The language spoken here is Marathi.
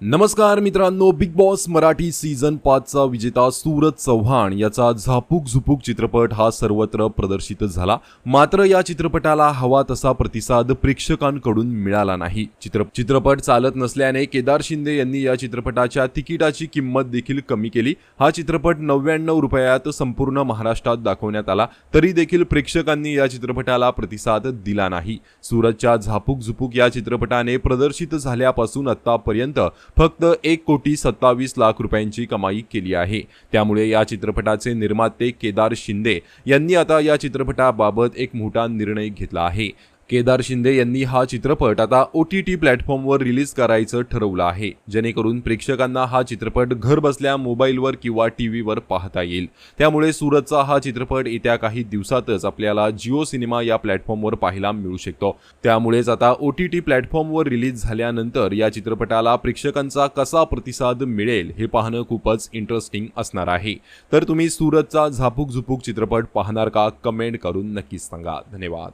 नमस्कार मित्रांनो बिग बॉस मराठी सीझन पाचचा विजेता सूरज चव्हाण याचा झापूक झुपूक चित्रपट हा सर्वत्र प्रदर्शित झाला. मात्र या चित्रपटाला हवा तसा प्रतिसाद प्रेक्षकांकडून मिळाला नाही. चित्र चित्रपट चालत नसल्याने केदार शिंदे यांनी या चित्रपटाच्या तिकिटाची किंमत देखील कमी केली. हा चित्रपट नव्याण्णव रुपयात संपूर्ण महाराष्ट्रात दाखवण्यात आला. तरी देखील प्रेक्षकांनी या चित्रपटाला प्रतिसाद दिला नाही. सूरजच्या झापूक झुपूक या चित्रपटाने प्रदर्शित झाल्यापासून आतापर्यंत फक्त एक कोटी सत्तावीस लाख रुपयांची कमाई केली आहे. त्यामुळे या चित्रपटाचे निर्माते केदार शिंदे यांनी आता या चित्रपटाबाबत एक मोठा निर्णय घेतला आहे. केदार शिंदे यांनी हा चित्रपट आता ओ टी टी प्लॅटफॉर्मवर रिलीज करायचं ठरवलं आहे. जेणेकरून प्रेक्षकांना हा चित्रपट घर बसल्या मोबाईलवर किंवा टी व्हीवर पाहता येईल. त्यामुळे सूरतचा हा चित्रपट येत्या काही दिवसातच आपल्याला जिओ सिनेमा या प्लॅटफॉर्मवर पाहायला मिळू शकतो. त्यामुळेच आता ओ टी टी प्लॅटफॉर्मवर रिलीज झाल्यानंतर या चित्रपटाला प्रेक्षकांचा कसा प्रतिसाद मिळेल हे पाहणं खूपच इंटरेस्टिंग असणार आहे. तर तुम्ही सूरतचा झापूक झुपूक चित्रपट पाहणार का? कमेंट करून नक्कीच सांगा. धन्यवाद.